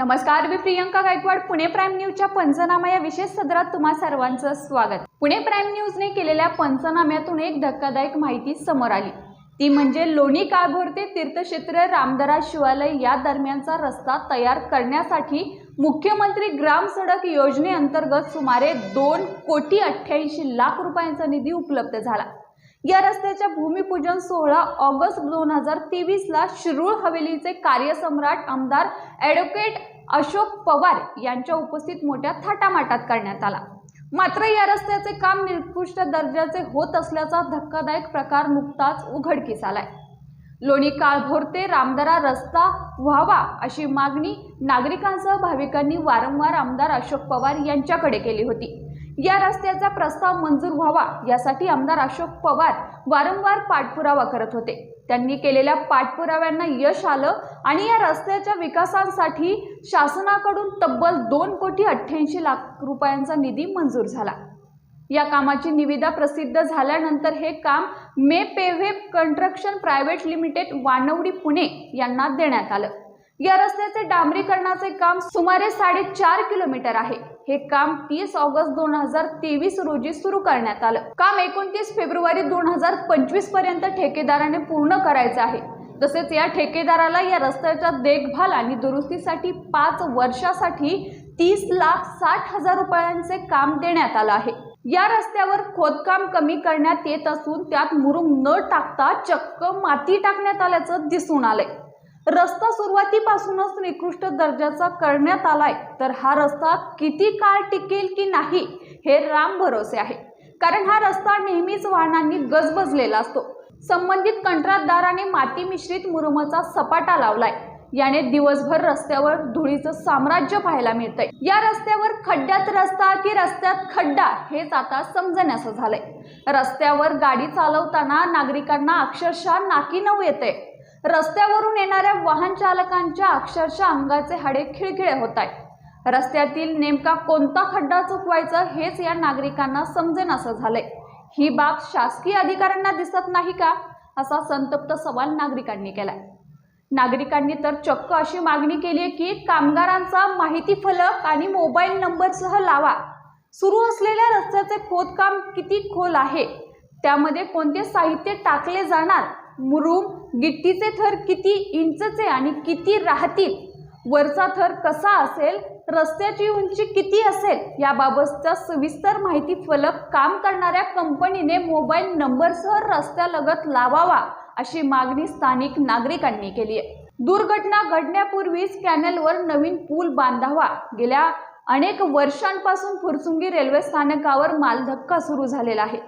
नमस्कार मी प्रियंका गायकवाड पुणे प्राईम न्यूजच्या पंचनामा या विशेष सदरात तुम्हा सर्वांचं स्वागत. पुणे प्राईम न्यूजने केलेल्या पंचनाम्यातून एक धक्कादायक माहिती समोर आली. ती म्हणजे लोणी काळभोर ते तीर्थक्षेत्र रामदरा शिवालय या दरम्यानचा रस्ता तयार करण्यासाठी मुख्यमंत्री ग्राम सडक योजनेअंतर्गत सुमारे दोन कोटी अठ्ठ्याऐंशी लाख रुपयांचा निधी उपलब्ध झाला. या रस्त्याच्या भूमिपूजन सोहळा ऑगस्ट दोन हजार तेवीसला शिरूळ हवेलीचे कार्यसम्राट आमदार ॲडव्होकेट अशोक पवार यांच्या उपस्थित मोठ्या थाटामाटात करण्यात आला. मात्र या रस्त्याचे काम निकृष्ट दर्जाचे होत असल्याचा धक्कादायक प्रकार नुकताच उघडकीस आलाय. लोणी काळभोर ते रामदरा रस्ता व्हावा अशी मागणी नागरिकांसह भाविकांनी वारंवार आमदार अशोक पवार यांच्याकडे केली होती. या रस्त्याचा प्रस्ताव मंजूर व्हावा यासाठी आमदार अशोक पवार वारंवार पाठपुरावा करत होते. त्यांनी केलेल्या पाठपुराव्यांना यश आलं आणि या रस्त्याच्या विकासासाठी शासनाकडून तब्बल दोन कोटी अठ्ठ्याऐंशी लाख रुपयांचा निधी मंजूर झाला. या कामाची निविदा प्रसिद्ध झाल्यानंतर हे काम मे पेव्हे construction private limited Wanowrie Pune यांना देण्यात आलं. या रस्त्याचे डांबरीकरणाचे काम सुमारे साडेचार किलोमीटर आहे. हे काम तीस ऑगस्ट दोन हजार तेवीस रोजी सुरू करण्यात आलं. काम एकोणतीस फेब्रुवारी दोन हजार पंचवीसपर्यंत ठेकेदाराने पूर्ण करायचं आहे. तसेच या ठेकेदाराला या रस्त्याच्या देखभाल आणि दुरुस्तीसाठी पाच वर्षासाठी तीस लाख साठ हजार रुपयांचे काम देण्यात आलं आहे. या रस्त्यावर खोदकाम कमी करण्यात येत असून त्यात मुरुम न टाकता चक्क माती टाकण्यात आल्याचं दिसून आलंय. रस्ता सुरुवातीपासूनच निकृष्ट दर्जाचा करण्यात आलाय तर हा रस्ता किती काळ टिकेल की नाही हे राम भरोसे आहे. कारण हा रस्ता नेहमीच वाहनांनी गजबजलेला असतो. संबंधित कंत्राटदाराने माती मिश्रित मुरुमाचा सपाटा लावलाय. याने दिवसभर रस्त्यावर धुळीचं साम्राज्य पाहायला मिळतंय. या रस्त्यावर खड्ड्यात रस्ता की रस्त्यात खड्डा हेच आता समजण्याचं झालंय. रस्त्यावर गाडी चालवताना नागरिकांना अक्षरशः नाकी नऊ येते रस्त्यावरून येणाऱ्या वाहन चालकांच्या अक्षरशः अंगाचे हाडे खिळखिळे होत आहे रस्त्यातील नेमका कोणता खड्डा चुकवायचा हेच या नागरिकांना समजेनासं झालंय. ही बाब शासकीय अधिकाऱ्यांना दिसत नाही का? असा संतप्त सवाल नागरिकांनी केलाय. नागरिकांनी तर चक्क अशी मागणी केली आहे की कामगारांचा माहिती फलक आणि मोबाईल नंबरसह लावा. सुरू असलेल्या रस्त्याचे खोदकाम किती खोल आहे? त्यामध्ये कोणते साहित्य टाकले जाणार? मुरुम गिट्टीचे थर किती इंचचे आणि किती राहतील? वरचा थर कसा असेल? रस्त्याची उंची किती असेल? याबाबतचा सविस्तर माहिती फलक काम करणाऱ्या कंपनीने मोबाईल नंबरसह रस्त्यालगत लावावा अशी मागणी स्थानिक नागरिकांनी केली आहे. दुर्घटना घडण्यापूर्वीच कॅनलवर नवीन पूल बांधावा. गेल्या अनेक वर्षांपासून फुरसुंगी रेल्वे स्थानकावर मालधक्का सुरू झालेला आहे.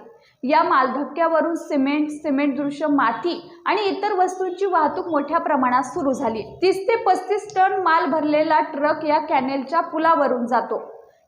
या मालधक्क्यावरून सिमेंट सिमेंट दृश्य माती आणि इतर वस्तूंची वाहतूक मोठ्या प्रमाणात सुरू झाली. तीस ते पस्तीस टन माल भरलेला ट्रक या कॅनेलच्या पुलावरून जातो.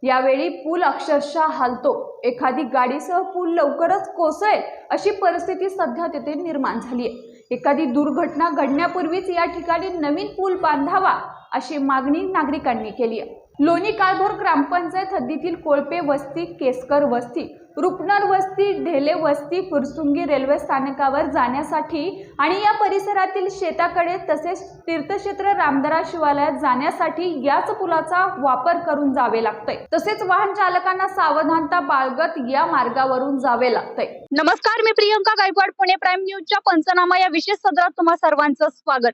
यावेळी पूल अक्षरशः हालतो. एखादी गाडीसह पूल लवकरच कोसळेल अशी परिस्थिती सध्या तेथे निर्माण झाली आहे एखादी दुर्घटना घडण्यापूर्वीच या ठिकाणी नवीन पूल बांधावा अशी मागणी नागरिकांनी केली आहे लोणी काळभोर ग्रामपंचायत हद्दीतील कोळपे वस्ती केसकर वस्ती रुपनर वस्ती ढेले वस्ती फुरसुंगी रेल्वे स्थानकावर जाण्यासाठी आणि या परिसरातील शेताकडे तसेच तीर्थक्षेत्र रामदरा शिवालयात जाण्यासाठी याच पुलाचा वापर करून जावे लागतंय. तसेच वाहन चालकांना सावधानता बाळगत या मार्गावरून जावे लागतंय. नमस्कार मी प्रियंका गायकवाड पुणे प्राईम न्यूजच्या पंचनामा या विशेष सदरात तुम्हा सर्वांचं स्वागत.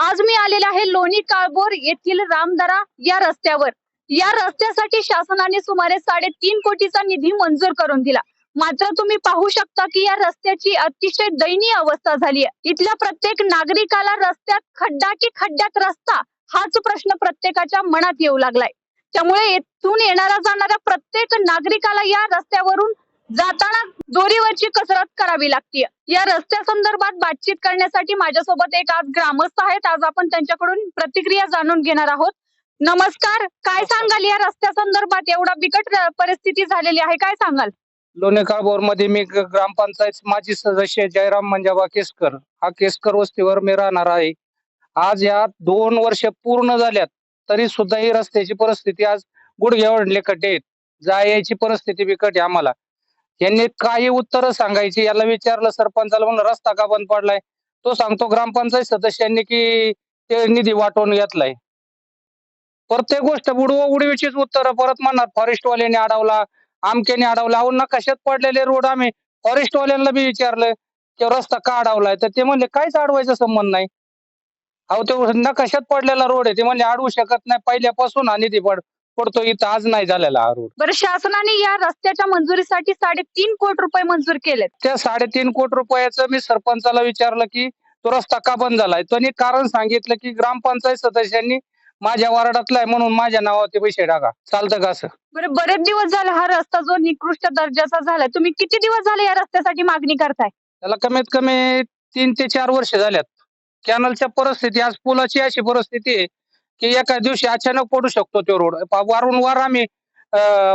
आज मी आलेले आहे लोणी काळबोर येथील रामदरा या रस्त्यावर. या रस्त्यासाठी शासनाने सुमारे साडेतीन कोटीचा निधी मंजूर करून दिला. मात्र तुम्ही पाहू शकता की या रस्त्याची अतिशय दयनीय अवस्था झाली आहे. इथल्या प्रत्येक नागरिकाला रस्त्यात खड्डा की खड्ड्यात रस्ता हाच प्रश्न प्रत्येकाच्या मनात येऊ लागलाय. त्यामुळे येथून येणाऱ्या जाणाऱ्या प्रत्येक नागरिकाला या रस्त्यावरून जाताना दोरीवरची कसरत करावी लागते या रस्त्या संदर्भात बातचीत करण्यासाठी माझ्यासोबत एक आज ग्रामस्थ आहेत. आज आपण त्यांच्याकडून प्रतिक्रिया जाणून घेणार आहोत. नमस्कार काय सांगाल या रस्त्या संदर्भात? एवढा बिकट परिस्थिती झालेली आहे. काय सांगाल? लोणी काळभोरमध्ये मी ग्रामपंचायत माजी सदस्य जयराम मंजाबा केसकर. हा केसकर वस्तीवर मी राहणार आहे. आज या दोन वर्ष पूर्ण झाल्यात तरी सुद्धा ही रस्त्याची परिस्थिती आज गुडघ्यावरले खड्डे आहेत. जायची परिस्थिती बिकट आहे आम्हाला. यांनी काही उत्तर सांगायची. याला विचारलं सरपंचाला म्हणून रस्ता का बंद पडलाय? तो सांगतो ग्रामपंचायत सदस्यांनी की ते निधी वाटवून घेतलाय. प्रत्येक गोष्ट बुडवा उडवीचीच उत्तर. परत म्हणणार फॉरेस्टवाल्याने अडवला आमक्याने अडवला. अहो नकाशात पडलेले रोड आम्ही फॉरेस्टवाल्यांना बी विचारलं की रस्ता का अडवलाय? तर ते म्हणले काहीच अडवायचा संबंध नाही. अहो ते नकाशात पडलेला रोड आहे. ते म्हणले अडवू शकत नाही. पहिल्यापासून हा निधी पड पडतो इथं आज नाही झालेला हा रोड बरं शासनाने या रस्त्याच्या मंजुरीसाठी साडेतीन कोटी रुपये मंजूर केलेत. त्या साडेतीन कोटी रुपयाचं मी सरपंचाला विचारलं की तो रस्ता का बंद झालाय? त्यांनी कारण सांगितलं की ग्रामपंचायत सदस्यांनी माझ्या वार्डातला आहे म्हणून माझ्या नावावर ते पैसे टाका. चालतं का असं? बरं बरेच दिवस झाले हा रस्ता जो निकृष्ट दर्जाचा झालाय. तुम्ही किती दिवस झाले या रस्त्यासाठी मागणी करताय? त्याला कमीत कमी तीन ते चार वर्ष झाल्यात. कॅनलच्या परिस्थिती आज पुलाची अशी परिस्थिती आहे की एका दिवशी अचानक पडू शकतो तो रोड. वारंवार आम्ही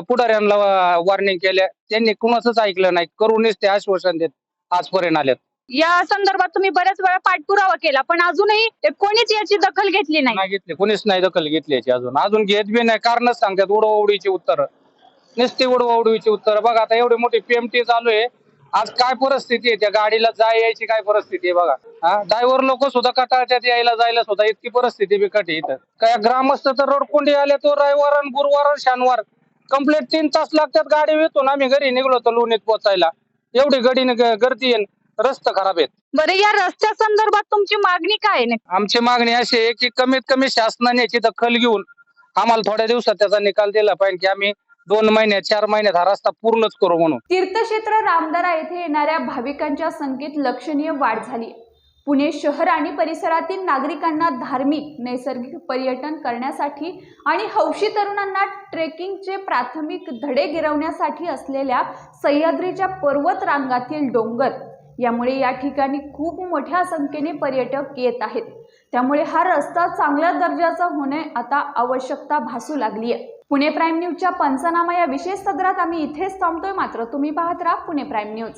पुढाऱ्यांना वॉर्निंग केल्या. त्यांनी कुणाचंच ऐकलं नाही. करूनच ते आश्वासन देत आजपर्यंत आल्यात या संदर्भात तुम्ही बऱ्याच वेळा पाठपुरावा केला पण अजूनही कोणीच याची दखल घेतली नाही. नाही घेतले. कोणीच नाही दखल घेतली याची अजून. अजून घेत बी नाही. कारणच सांगतात उडवडीची उत्तर. नुसती उडवडीची उत्तर. बघा आता एवढी मोठी पीएमटी चालू आहे. आज काय परिस्थिती आहे? त्या गाडीला जाय यायची काय परिस्थिती आहे बघा. हा? ड्रायव्हर लोक सुद्धा कटाळतात यायला जायला सुद्धा. इतकी परिस्थिती बिकट आहे इथं. काय ग्रामस्थ तर रोडकुंडी आले तो रविवार आणि गुरुवार शनिवार. कंप्लीट तीन तास लागतात गाडी येतून आम्ही घरी निघलो तर लोणीत पोचायला. एवढी गडी गर्दी आहे रस्ते खराब आहेत. बरं या रस्त्या संदर्भात तुमची मागणी काय आहे? आमची मागणी अशी आहे की कमीत कमी शासनाने याची दखल घेऊन आम्हाला थोड्या दिवसात त्याचा निकाल दिला पाहिजे. की आम्ही दोन महिन्यात चार महिन्यात हा रस्ता पूर्णच करू म्हणून. तीर्थक्षेत्र रामदारा येथे येणाऱ्या भाविकांच्या संख्येत लक्षणीय वाढ झाली. पुणे शहर आणि परिसरातील नागरिकांना धार्मिक नैसर्गिक पर्यटन करण्यासाठी आणि हौशी तरुणांना ट्रेकिंगचे प्राथमिक धडे गिरवण्यासाठी असलेल्या सह्याद्रीच्या पर्वत रांगातील डोंगर यामुळे या ठिकाणी खूप मोठ्या संख्येने पर्यटक येत आहेत. त्यामुळे हा रस्ता चांगल्या दर्जाचा होणे आता आवश्यकता भासू लागली आहे पुणे प्राईम न्यूजच्या पंचनामा या विशेष सदरात आम्ही इथेच थांबतोय. मात्र तुम्ही पाहत राहा पुणे प्राईम न्यूज.